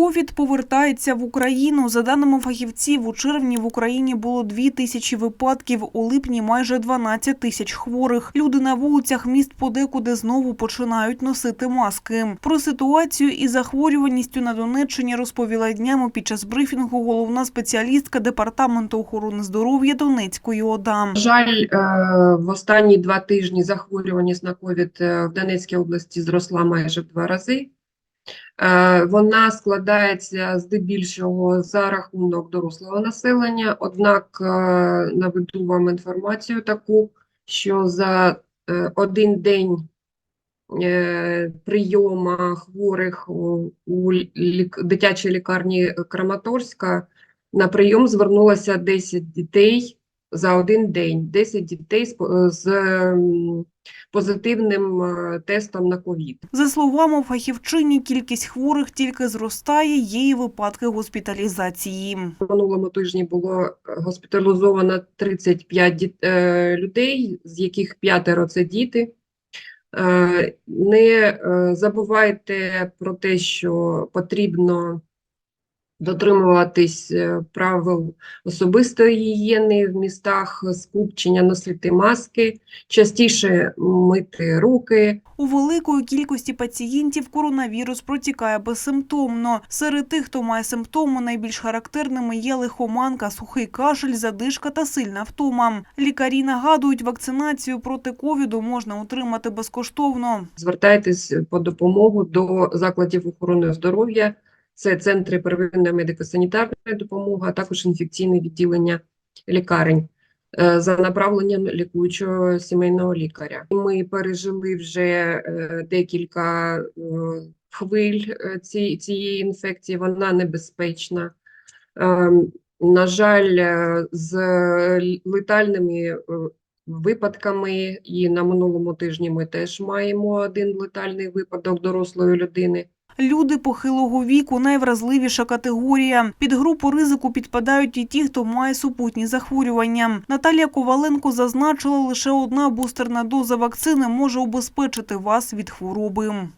Ковід повертається в Україну. За даними фахівців, у червні в Україні було 2 тисячі випадків, у липні майже 12 тисяч хворих. Люди на вулицях міст подекуди знову починають носити маски. Про ситуацію із захворюваністю на Донеччині розповіла днями під час брифінгу головна спеціалістка департаменту охорони здоров'я Донецької ОДА. Жаль, е, в останні два тижні захворюваність на ковід е, в Донецькій області зросла майже в два рази. Е, Вона складається здебільшого за рахунок дорослого населення, однак е, наведу вам інформацію таку, що за е, один день прийома хворих у дитячій лікарні Краматорська на прийом звернулося 10 дітей за один день, 10 дітей з, з ем, позитивним е, тестом на ковід. За словами фахівчині, кількість хворих тільки зростає, є і випадки госпіталізації. В минулому тижні було е, госпіталізовано 35 діт- е, людей, з яких п'ятеро це діти. Е, Не е, забувайте про те, що потрібно дотримуватись е, правил особистої гігієни в містах, скупчення, носити маски, частіше мити руки. У великої кількості пацієнтів коронавірус протікає безсимптомно. Серед тих, хто має симптоми, найбільш характерними є лихоманка, сухий кашель, задишка та сильна втома. Лікарі нагадують, вакцинацію проти ковіду можна отримати безкоштовно. звертайтесь по допомогу до закладів охорони здоров'я. Це центри первинної медико-санітарної допомоги, а також інфекційне відділення лікарень е, за направленням лікуючого сімейного лікаря. Ми пережили вже е, декілька е, хвиль ці- цієї інфекції, вона небезпечна. На жаль, з летальними випадками, і на минулому тижні ми теж маємо один летальний випадок дорослої людини. Люди похилого віку – найвразливіша категорія. Під групу ризику підпадають і ті, хто має супутні захворювання. Наталія Коваленко зазначила, лише одна бустерна доза вакцини може убезпечити вас від хвороби.